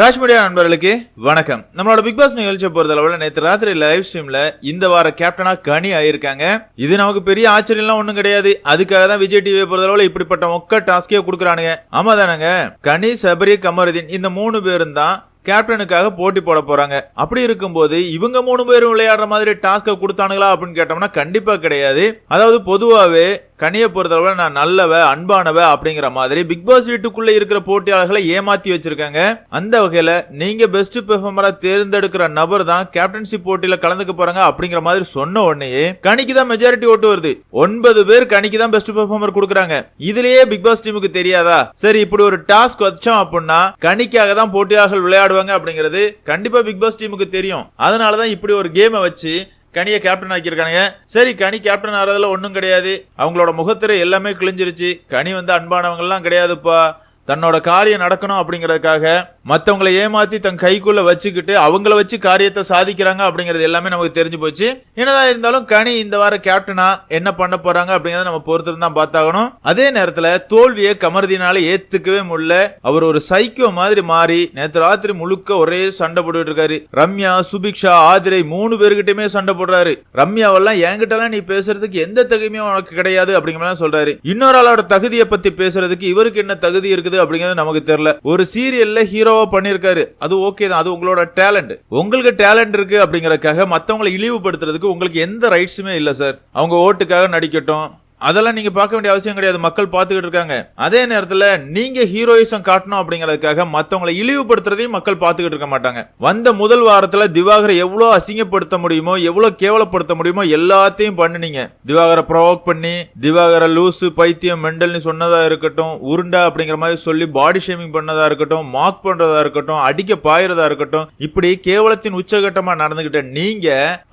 Raj media நண்பர்களுக்கு வணக்கம். நம்மளோட பிக் பாஸ் நிகழ்ச்சியை பொறுத்தளவில் நேற்று ராத்திரி லைவ் ஸ்ட்ரீம்ல இந்த வார கேப்டனா கனி ஆயிருக்காங்க. இது நமக்கு பெரிய ஆச்சரியம்லாம் ஒன்றும் கிடையாது. அதுக்காக தான் விஜய் டிவியை பொறுத்தளவில் இப்படிப்பட்ட மொக்க டாஸ்கே கொடுக்குறானுங்க. ஆமா தானங்க? கனி சபரி கமருதீன் இந்த மூணு பேரும் தான் கேப்டனுக்காக போட்டி போட போறாங்க. அப்படி இருக்கும்போது இவங்க மூணு பேரும் விளையாடுற மாதிரி டாஸ்க கொடுத்தானுங்களா அப்படின்னு கேட்டோம்னா கண்டிப்பா கிடையாது. அதாவது பொதுவாவே கனியை பொறுத்தளவுல நான் நல்லவ அன்பானவ அப்படிங்கிற மாதிரி பிக் பாஸ் வீட்டுக்குள்ள இருக்கிற போட்டியாளர்களை ஏமாத்தி வச்சிருக்காங்க. அந்த வகையில நீங்க பெஸ்ட் பெர்ஃபார்மரா தேர்ந்தெடுக்கிற நபர் தான் கேப்டன்ஷிப் போட்டியில கலந்துக்க போறாங்க அப்படிங்கிற மாதிரி சொன்ன உடனேயே கனிக்கு தான் மெஜாரிட்டி ஓட்டு வருது. ஒன்பது பேர் கனிக்கு தான் பெஸ்ட் பெர்ஃபார்மர் கொடுக்குறாங்க. இதுலயே பிக் பாஸ் டீமுக்கு தெரியாதா? சரி இப்படி ஒரு டாஸ்க் வச்சோம் அப்படின்னா கனிக்காக தான் போட்டியாளர்கள் விளையாடுவாங்க அப்படிங்கிறது கண்டிப்பா பிக் பாஸ் டீமுக்கு தெரியும். அதனாலதான் இப்படி ஒரு கேமை வச்சு கனியை கேப்டன் ஆக்கியிருக்கானுங்க. சரி கனி கேப்டன் ஆறதுல ஒன்றும் கிடையாது. அவங்களோட முகத்திரை எல்லாமே கிழிஞ்சிருச்சு. கனி வந்து அன்பானவங்கலாம் கிடையாதுப்பா. தன்னோட காரியம் நடக்கணும் அப்படிங்கிறதுக்காக மற்றவங்களை ஏமாத்தி தன் கைக்குள்ள வச்சுக்கிட்டு அவங்கள வச்சு காரியத்தை சாதிக்கிறாங்க அப்படிங்கிறது எல்லாமே நமக்கு தெரிஞ்சு போச்சு. என்னதான் இருந்தாலும் கனி இந்த வார கேப்டனா என்ன பண்ண போறாங்க அப்படிங்கறத நம்ம பொறுத்து தான் பார்த்தாகணும். அதே நேரத்துல தோல்வியை கமர்தினால ஏத்துக்கவே முடியல. அவர் ஒரு சைக்கோ மாதிரி மாறி நேற்று ராத்திரி முழுக்க ஒரே சண்டை போட்டுட்டு இருக்காரு. ரம்யா சுபிக்ஷா ஆதிரை மூணு பேருக்கிட்டயுமே சண்டை போடுறாரு. ரம்யாவெல்லாம் என்கிட்டலாம் நீ பேசுறதுக்கு எந்த தகுதியுமே உனக்கு கிடையாது அப்படிங்கிற சொல்றாரு. இன்னொரு ஆளோட தகுதியை பத்தி பேசுறதுக்கு இவருக்கு என்ன தகுதி இருக்குது அப்படிங்கிறது நமக்கு தெரியல. ஒரு சீரியல்ல ஹீரோவா பண்ணிருக்காரு அது ஓகே தான். அது உங்களோட டேலண்ட் உங்களுக்கு டேலண்ட் இருக்கு அப்படிங்கறதுக்காக மத்தவங்களை இழிவுபடுத்துறதுக்கு உங்களுக்கு எந்த ரைட்ஸுமே இல்ல சார் அவங்க ஓட்டுக்காக நடிக்கட்டும். அதெல்லாம் நீங்க பார்க்க வேண்டிய அவசியம் கிடையாது. மக்கள் பார்த்துக்கிட்டு இருக்காங்க. அதே நேரத்துல நீங்க ஹீரோயிசம் காட்டணும் அப்படிங்கிறதுக்காக மத்தவங்களை இழிவுபடுத்துறதையும் மக்கள் பார்த்துக்கிட்டு இருக்க மாட்டாங்க. வந்த முதல் வாரத்துல திவாகரை எவ்வளவு அசிங்கப்படுத்த முடியுமோ எவ்வளவு கேவலப்படுத்த முடியுமோ எல்லாத்தையும் பண்ணுனீங்க. திவாகரை ப்ரொவோக் பண்ணி திவாகரை லூசு பைத்தியம் மெண்டல்னு சொன்னதா இருக்கட்டும் உருண்டா அப்படிங்கிற மாதிரி சொல்லி பாடி ஷேமிங் பண்ணதா இருக்கட்டும் மார்க் பண்றதா இருக்கட்டும் அடிக்க பாயிரதா இருக்கட்டும் இப்படி கேவலத்தின் உச்சகட்டமா நடந்துகிட்ட நீங்க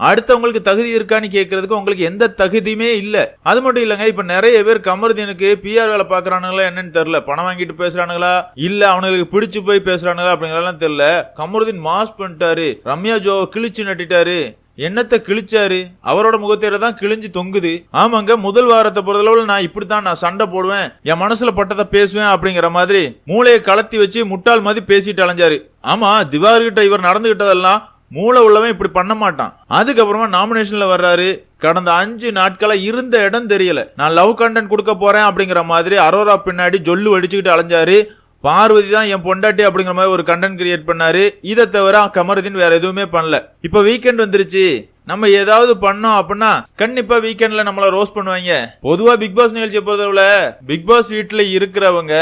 அடுத்தவங்களுக்கு தகுதி இருக்கான்னு கேட்கறதுக்கு உங்களுக்கு எந்த தகுதியுமே இல்ல. அது மட்டும் இல்லைங்க இப்ப நிறைய பேர் கமருதீனுக்கு பிஆர் வேலை பாக்குறானுங்களா என்னன்னு தெரியல. பணம் வாங்கிட்டு பேசுறானுங்களா? இல்ல அவனுக்கு பிடிச்சு போய் பேசுறானுங்களா அப்படிங்கறதெல்லாம் தெரியல. கமருதீன் மாஸ் பண்ணிட்டாரு. ரம்யா ஜோ கிழிச்சு நட்டிட்டாரு. என்னத்தை கிழிச்சாரு? அவரோட முகத்தேர தான் கிழிஞ்சு தொங்குது. ஆமாங்க முதல் வாரத்தை பொறுத்தளவுல நான் இப்படித்தான் நான் சண்டை போடுவேன். என் மனசுல பட்டதை பேசுவேன் அப்படிங்கிற மாதிரி மூளையை கலத்தி வச்சு முட்டாள் மாதிரி பேசிட்டு அலைஞ்சாரு. ஆமா திவாகர்கிட்ட இவர் நடந்துகிட்டதெல்லாம் மூளை உள்ளவன் இப்படி பண்ண மாட்டான். அதுக்கப்புறமா நாமினேஷன்ல வர்றாரு. கடந்த அஞ்சு நாட்களா இருந்த இடம் தெரியல. நான் லவ் கண்டென்ட் கொடுக்க போறேன் அப்படிங்கிற மாதிரி அரோரா பின்னாடி ஜொல்லு அடிச்சுக்கிட்டு அலைஞ்சாரு. பார்வதி தான் என் பொண்டாட்டி அப்படிங்கிற மாதிரி ஒரு கண்டென்ட் கிரியேட் பண்ணாரு. இதை தவிர கமருதீன் வேற எதுவுமே பண்ணல. இப்போ வீக்கெண்ட் வந்துருச்சு. நம்ம ஏதாவது பண்ணோம் அப்படின்னா கண்டிப்பா வீக்கெண்ட்ல நம்மள ரோஸ் பண்ணுவாங்க. பொதுவா பிக் பாஸ் நிகழ்ச்சியை பொறுத்தவரை பிக் பாஸ் வீட்டுல இருக்கிறவங்க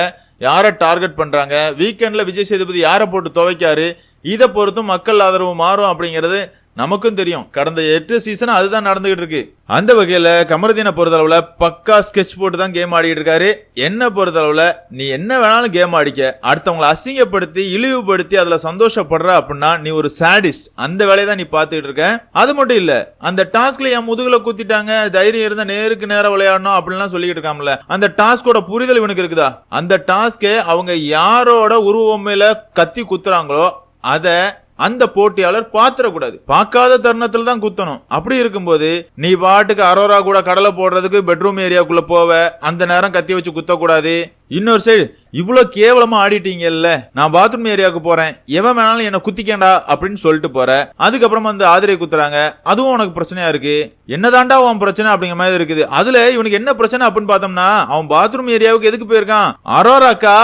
யாரை டார்கெட் பண்றாங்க? வீக்கெண்ட்ல விஜய் சேதுபதி யாரை போட்டு துவைக்காரு? இதை பொறுத்தும் மக்கள் ஆதரவு மாறும் அப்படிங்கிறது நமக்கும் தெரியும். கடந்த எட்டு சீசன் அதுதான் நடந்துகிட்டு இருக்கு. அந்த வகையில கமருதீனை பொறுத்தளவுல பக்கா ஸ்கெட்ச் போட்டு தான் கேம் ஆடிட்டு இருக்காரு. என்ன பொறுத்தளவுல நீ என்ன வேணாலும் கேம் ஆடிக்க. அடுத்தவங்களை அசிங்கப்படுத்தி இழிவுபடுத்தி அதுல சந்தோஷப்படுற அப்படின்னா நீ ஒரு சாடிஸ்ட் அந்த வேலையை தான் நீ பார்த்துக்கிட்டு இருக்க. அது மட்டும் இல்ல அந்த டாஸ்க்ல என் முதுகுல குத்திட்டாங்க தைரியம் இருந்தா நேருக்கு நேரம் விளையாடணும் அப்படின்லாம் சொல்லிட்டு இருக்காமல அந்த டாஸ்கோட புரிதல் இவனுக்கு இருக்குதா? அந்த டாஸ்கே அவங்க யாரோட உருவமையில கத்தி குத்துறாங்களோ அதை அந்த போட்டியாளர் பாத்திரக்கூடாது பார்க்காத தருணத்தில் தான் குத்தணும். அப்படி இருக்கும்போது நீ பாட்டுக்கு அரோரா கூட கடலை போடுறதுக்கு பெட்ரூம் ஏரியாக்குள்ள போவ அந்த நேரம் கத்தி வச்சு குத்தக்கூடாது. இன்னொரு சைடு இவ்வளோ கேவலமாக ஆடிட்டீங்கல்ல நான் பாத்ரூம் ஏரியாவுக்கு போகிறேன் எவன் வேணாலும் என்னை குத்திக்கேண்டா அப்படின்னு சொல்லிட்டு போற. அதுக்கப்புறமா வந்து ஆதிரை குத்துறாங்க. அதுவும் உனக்கு பிரச்சனையா இருக்கு? என்னதாண்டா உன் பிரச்சனை அப்படிங்கிற மாதிரி இருக்குது. அதுல இவனுக்கு என்ன பிரச்சனை அப்படின்னு பார்த்தோம்னா அவன் பாத்ரூம் ஏரியாவுக்கு எதுக்கு போயிருக்கான்? அரோராக்கா?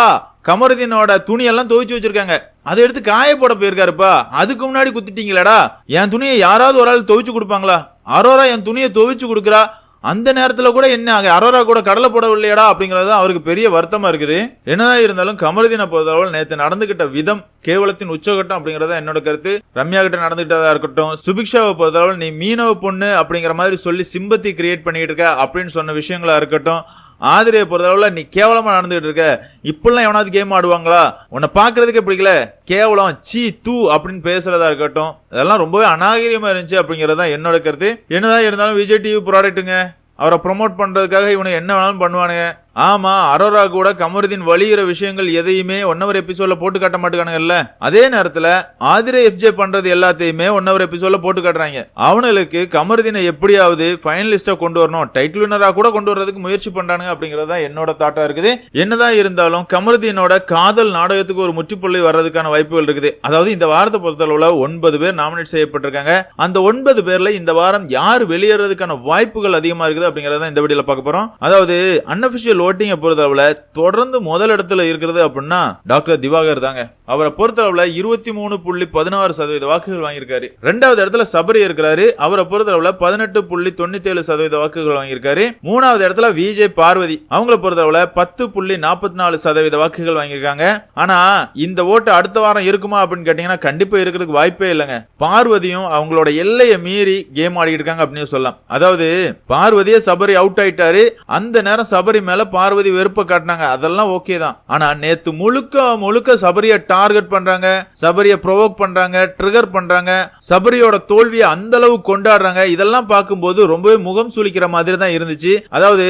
கமருதீனோட துணியெல்லாம் துவைச்சு வச்சிருக்காங்க. அதை எடுத்து காய போட போயிருக்காருப்பா. அதுக்கு முன்னாடி குத்திட்டீங்களடா. என் துணியை யாராவது ஒரு ஆள் துவைச்சு கொடுப்பாங்களா? அரோரா என் துணியை துவைச்சு கொடுக்குறா. அந்த நேரத்தில் கூட என்ன அங்கே அரோரா கூட கடலை போடவில்லையடா அப்படிங்கிறது தான் அவருக்கு பெரிய வருத்தமாக இருக்குது. என்னதான் இருந்தாலும் கமருதீனை பொறுத்தளவில் நேற்று நடந்துகிட்ட விதம் கேவலத்தின் உச்சகட்டம் அப்படிங்கிறத என்னோட கருத்து. ரம்யா கிட்ட நடந்துகிட்டதா இருக்கட்டும் சுபிக்ஷாவை பொறுத்தளவில் நீ மீனவ பொண்ணு அப்படிங்கிற மாதிரி சொல்லி சிம்பத்தி கிரியேட் பண்ணிட்டு இருக்க அப்படின்னு சொன்ன விஷயங்களா இருக்கட்டும் ஆதிரியை பொறுத்தளவில் நீ கேவலமாக நடந்துகிட்டு இருக்க. இப்படிலாம் எவனாவது கேம் ஆடுவாங்களா? உன்னை பார்க்கறதுக்கே பிடிக்கல. கேவலம் சீ தூ அப்படின்னு பேசுறதா இருக்கட்டும். அதெல்லாம் ரொம்பவே அநாகரியமாக இருந்துச்சு அப்படிங்கிறது தான் என்னோட கருத்து. என்னதான் இருந்தாலும் விஜய் டிவி ப்ராடக்ட்டுங்க அவரை ப்ரொமோட் பண்ணுறதுக்காக இவனை என்ன வேணாலும் பண்ணுவானுங்க. ஆமா அரோரா கூட கமருதீன் வலியுற விஷயங்கள் எதையுமே ஒன் ஹவர் எபிசோட்ல போட்டு காட்ட மாட்டேங்கானுங்கல்ல அதே நேரத்துல ஆதிரை எஃப்ஜே பண்றது எல்லாத்தையுமே ஒன் ஹவர் எபிசோட்ல போட்டு காட்டுறாங்க. அவனுக்கு கமருதீனை எப்படியாவது ஃபைனலிஸ்ட்டாக கொண்டு வரணும் டைட்டில் வினரா கூட கொண்டு வர்றதுக்கு முயற்சி பண்றானுங்க அப்படிங்கிறது தான் என்னோட தாட்டா இருக்குது. என்னதான் இருந்தாலும் கமருதீனோட காதல் நாடகத்துக்கு ஒரு முற்றுப்புள்ளி வர்றதுக்கான வாய்ப்புகள் இருக்குது. அதாவது இந்த வாரத்தை பொறுத்தளவுல ஒன்பது பேர் நாமினேட் செய்யப்பட்டிருக்காங்க. அந்த ஒன்பது பேர்ல இந்த வாரம் யார் வெளியேறதுக்கான வாய்ப்புகள் அதிகமா இருக்குது அப்படிங்கறத இந்த வீடியோல பார்க்க போறோம். அதாவது அன்அபிஷியல் ஓட்டிங்கை பொறுத்தளவில் தொடர்ந்து முதல் இடத்துல இருக்கிறது அப்படின்னா டாக்டர் திவாகர் தாங்க. அவரை பொறுத்தளவுல இருபத்தி மூணு புள்ளி பதினாறு சதவீத வாக்குகள் வாங்கியிருக்காரு. ரெண்டாவது இடத்துல சபரி இருக்கிறாரு. அவரை பொறுத்தளவுல பதினெட்டு புள்ளி தொண்ணூத்தி ஏழு சதவீத வாக்குகள் வாங்கியிருக்காரு. மூணாவது இடத்துல விஜய் பார்வதி. அவங்கள பொறுத்தளவுல பத்து புள்ளி நாற்பத்தி நாலு சதவீத வாக்குகள் வாங்கியிருக்காங்க. ஆனா இந்த ஓட்டு அடுத்த வாரம் இருக்குமா அப்படின்னு கேட்டீங்கன்னா கண்டிப்பா இருக்கிறதுக்கு வாய்ப்பே இல்லைங்க. பார்வதியும் அவங்களோட எல்லையை மீறி கேம் ஆடிட்டு இருக்காங்க அப்படின்னு சொல்லலாம். அதாவது பார்வதியே சபரி அவுட் ஆயிட்டாரு. அந்த நேரம் சபரி மேல பார்வதி வெறுப்ப காட்டினாங்க. அதெல்லாம் ஓகே தான். ஆனா நேத்து முழுக்க முழுக்க சபரியை டார்கெட் பண்றாங்க சபரியை ப்ரொவோக் பண்றாங்க ட்ரிகர் பண்றாங்க சபரியோட தோல்வியை அந்த அளவு கொண்டாடுறாங்க. இதெல்லாம் பார்க்கும்போது ரொம்பவே முகம் சுளிக்கிற மாதிரி தான் இருந்துச்சு. அதாவது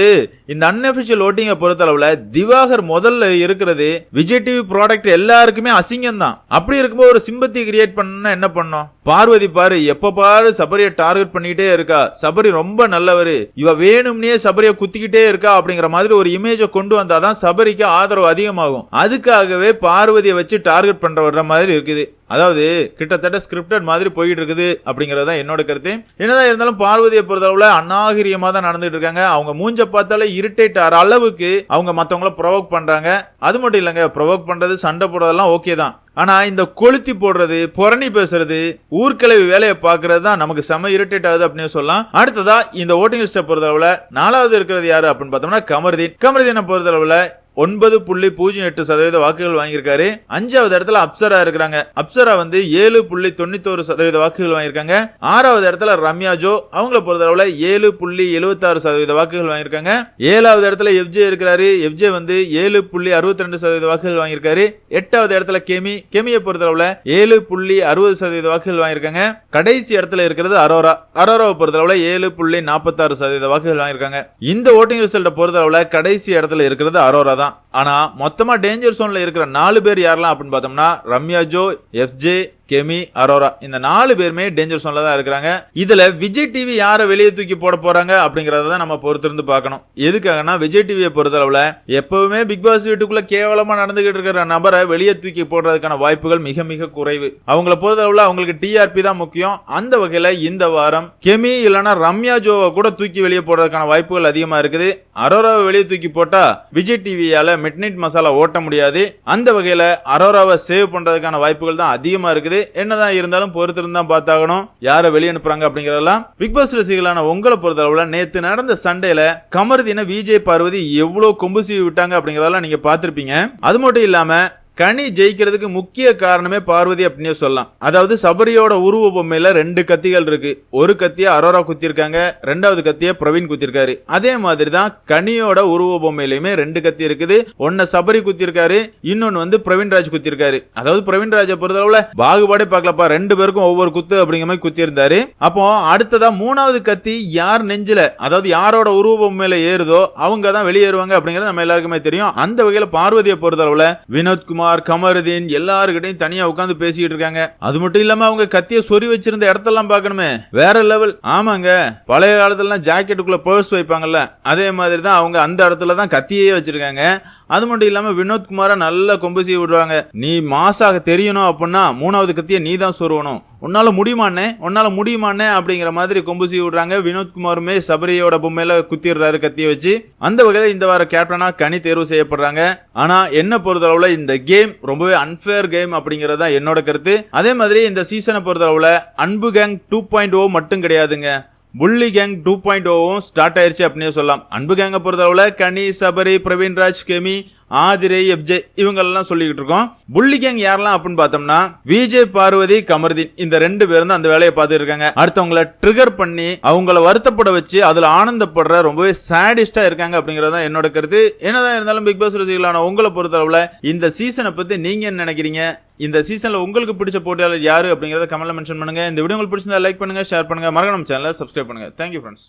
இந்த அன்அபிஷியல் ஓட்டிங்கை பொறுத்தளவுல திவாகர் முதல்ல இருக்கிறது விஜய் டிவி ப்ராடக்ட் எல்லாருக்குமே அசிங்கம் தான். அப்படி இருக்கும்போது ஒரு சிம்பத்தி கிரியேட் பண்ணா என்ன பண்ணோம் பார்வதி பாரு எப்ப பாரு சபரியை டார்கெட் பண்ணிக்கிட்டே இருக்கா. சபரி ரொம்ப நல்லவரு. இவ வேணும்னே சபரியை குத்திக்கிட்டே இருக்கா அப்படிங்கிற மாதிரி ஒரு இமேஜை கொண்டு வந்தாதான் சபரிக்கு ஆதரவு அதிகமாகும். அதுக்காகவே பார்வதியை வச்சு டார்கெட் பண்ற வர்ற மாதிரி இருக்குது. அதாவது கிட்டத்தட்ட ஸ்கிரிப்டட் மாதிரி போயிட்டு இருக்குது அப்படிங்கறது தான் என்னோட கருத்து. என்னதான் இருந்தாலும் பார்வதியை பொறுத்தளவுல அநாகரியமா தான் நடந்துட்டு இருக்காங்க. அவங்க மூஞ்ச பார்த்தாலே இரிட்டேட் ஆகிற அளவுக்கு அவங்க மத்தவங்கள ப்ரொவோக் பண்றாங்க. அது மட்டும் இல்லைங்க ப்ரொவோக் பண்றது சண்டை போடுறதெல்லாம் ஓகே தான். ஆனா இந்த கொளுத்தி போடுறது புரணி பேசுறது ஊர்க்கிழவி வேலையை பார்க்கறது தான் நமக்கு செம இரிட்டேட் ஆகுது அப்படின்னு சொல்லலாம். அடுத்ததா இந்த ஓட்டிங் லிஸ்ட்டை பொறுத்தளவுல நாலாவது இருக்கிறது யாரு அப்படின்னு பார்த்தோம்னா கமர்தீன். கமர்தீனை பொறுத்தளவுல ஒன்பது புள்ளி பூஜ்ஜியம் எட்டு சதவீத வாக்குகள் வாங்கியிருக்காரு. அஞ்சாவது இடத்துல அப்சரா இருக்கிறாங்க. அப்சரா வந்து ஏழு புள்ளி தொண்ணூத்தோரு சதவீத வாக்குகள் வாங்கியிருக்காங்க. ஆறாவது இடத்துல ரம்யா ஜோ அவங்கள பொறுத்தளவுல ஏழு புள்ளி எழுபத்தாறு சதவீத வாக்குகள் வாங்கியிருக்காங்க. ஏழாவது இடத்துல எஃப்ஜே இருக்கிறாரு. எஃப்ஜே வந்து ஏழு புள்ளி அறுபத்தி ரெண்டு சதவீத வாக்குகள் வாங்கியிருக்காரு. எட்டாவது இடத்துல கெமி கெமியை பொறுத்தளவுல ஏழு புள்ளி அறுபது சதவீத வாக்குகள் வாங்கியிருக்காங்க. கடைசி இடத்துல இருக்கிறது அரோரா. அரோராவை பொறுத்தளவுல ஏழு புள்ளி நாற்பத்தாறு சதவீத வாக்குகள் வாங்கியிருக்காங்க. இந்த ஓட்டிங் ரிசல்ட்டை பொறுத்தளவுல கடைசி இடத்துல இருக்கிறது அரோரா தான். は。ஆனால் மொத்தமாக டேஞ்சர் சோனில் இருக்கிற நாலு பேர் யாரெல்லாம் அப்படின்னு பார்த்தோம்னா Ramya Joe FJ Kemy Aurora. இந்த நாலு பேருமே டேஞ்சர் சோன்ல தான் இருக்கிறாங்க. இதுல விஜய் டிவி யாரை வெளியே தூக்கி போட போறாங்க அப்படிங்கறத தான் நம்ம பொறுத்திருந்து பார்க்கணும். எதுக்காகனா விஜய் டிவியை பொறுத்தளவுல எப்பவுமே பிக் பாஸ் வீட்டுக்குள்ள கேவலமா நடந்துகிட்டு இருக்கிற நபரை வெளியே தூக்கி போடுறதுக்கான வாய்ப்புகள் மிக மிக குறைவு. அவங்கள பொறுத்தளவுல அவங்களுக்கு டிஆர்பி தான் முக்கியம். அந்த வகையில இந்த வாரம் கெமி இல்லைன்னா ரம்யா ஜோவை கூட தூக்கி வெளியே போடுறதுக்கான வாய்ப்புகள் அதிகமா இருக்குது. அரோராவை வெளியே தூக்கி போட்டா விஜய் டிவியால மிட் மசாலா ஓட்ட முடியாது. அந்த வகையில் அரோராவை சேவ் பண்ணுறதுக்கான வாய்ப்புகள் தான் அதிகமாக இருக்குது. என்னதான் இருந்தாலும் பொறுத்திருந்து தான் பார்த்தாகணும். யாரை வெளியே அனுப்புறாங்க அப்படிங்கிறதெல்லாம் பிக் பாஸ் ரசிகளான உங்களை பொறுத்தளவில் நேற்று நடந்த சண்டையில் கமர்தின விஜய் பார்வதி எவ்வளோ கொம்பு சீவி விட்டாங்க அப்படிங்கிறதெல்லாம் நீங்கள் பார்த்துருப்பீங்க. அது மட்டும் இல்லாமல் கனி ஜெயிக்கிறதுக்கு முக்கிய காரணமே பார்வதி அப்படின்னு சொல்லலாம். அதாவது சபரியோட உருவ பொம்மையில ரெண்டு கத்திகள் இருக்கு. ஒரு கத்தியை அரோரா குத்திருக்காங்க ரெண்டாவது கத்தியை பிரவீன் குத்திருக்காரு. அதே மாதிரி தான் கனியோட உருவ பொம்மையிலுமே ரெண்டு கத்தி இருக்குது. ஒன்ன சபரி குத்திருக்காரு இன்னொன்னு வந்து பிரவீன்ராஜ் குத்திருக்காரு. அதாவது பிரவீன்ராஜை பொறுத்தளவுல பாகுபாடே பார்க்கலப்பா ரெண்டு பேருக்கும் ஒவ்வொரு குத்து அப்படிங்கிற மாதிரி குத்திருந்தாரு. அப்போ அடுத்ததா மூணாவது கத்தி யார் நெஞ்சில அதாவது யாரோட உருவ பொம்மையில ஏறுதோ அவங்க தான் வெளியேறுவாங்க அப்படிங்கிறது நம்ம எல்லாருக்குமே தெரியும். அந்த வகையில பார்வதியை பொறுத்தளவுல வினோத்குமார் கமருதீன் எல்லாருக்கிட்டையும் தனியா உட்காந்து பேசிக்கிட்டு இருக்காங்க. அது மட்டும் இல்லாம அவங்க கத்திய சொறி வச்சிருந்த இடத்தெல்லாம் பார்க்கணுமே. வேற லெவல் ஆமாங்க. பழைய காலத்துலலாம் ஜாக்கெட்டுக்குள்ள பர்ஸ் வைப்பாங்கல்ல. அதே மாதிரி தான் அவங்க அந்த இடத்துல தான் கத்தியே வச்சிருக்காங்க. அது மட்டும் இல்லாமல் வினோத்குமாரை நல்லா கொம்பு செய்ய விடுவாங்க நீ மாசாக தெரியணும் அப்படின்னா மூணாவது கத்தியை நீ தான் சொருவணும் உன்னால் முடியுமாண்ணே உன்னால் முடியுமாண்ணே அப்படிங்கிற மாதிரி கொம்பு செய்ய விடுறாங்க. வினோத்குமாருமே சபரியோட பொம்மையில குத்திடுறாரு கத்தியை வச்சு. அந்த வகையில் இந்த வார கேப்டனா கனி தேர்வு செய்யப்படுறாங்க. ஆனால் என்ன பொறுத்தளவில் இந்த கேம் ரொம்பவே அன்ஃபேர் கேம் அப்படிங்கிறது தான் என்னோட கருத்து. அதே மாதிரி இந்த சீசனை பொறுத்தளவில் அன்பு கேங் டூ பாயிண்ட் ஓ மட்டும் கிடையாதுங்க. புள்ளி கேங் டூ பாயிண்ட் ஓவும் ஸ்டார்ட் ஆயிடுச்சு அப்படின்னே சொல்லலாம். அன்பு கேங்கை பொறுத்தளவில் கனி சபரி பிரவீன்ராஜ் கெமி ஆதிரை எஃப்ஜே இவங்கெல்லாம் சொல்லிக்கிட்டு இருக்கோம். புள்ளி கேங் யாரெல்லாம் அப்படின்னு பார்த்தோம்னா விஜய் பார்வதி கமர்தீன் இந்த ரெண்டு பேரும் தான் அந்த வேலையை பார்த்துட்டு இருக்காங்க. அடுத்தவங்கள ட்ரிகர் பண்ணி அவங்கள வருத்தப்பட வச்சு அதுல ஆனந்தப்படுற ரொம்பவே சேடிஸ்டா இருக்காங்க அப்படிங்கறது தான் என்னோட கருத்து. என்னதான் இருந்தாலும் பிக் பாஸ் ரசிகளான உங்களை பொறுத்தளவுல இந்த சீசனை பத்தி நீங்க என்ன நினைக்கிறீங்க? இந்த சீசன்ல உங்களுக்கு பிடிச்ச போட்டியாளர் யாரு அப்படிங்கறத கமெண்ட்ல மென்ஷன் பண்ணுங்க. இந்த வீடியோ உங்களுக்கு பிடிச்சிருந்தா லைக் பண்ணுங்க ஷேர் பண்ணுங்க. மறக்காம சேனலை சப்ஸ்கிரைப் பண்ணுங்க. Thank you friends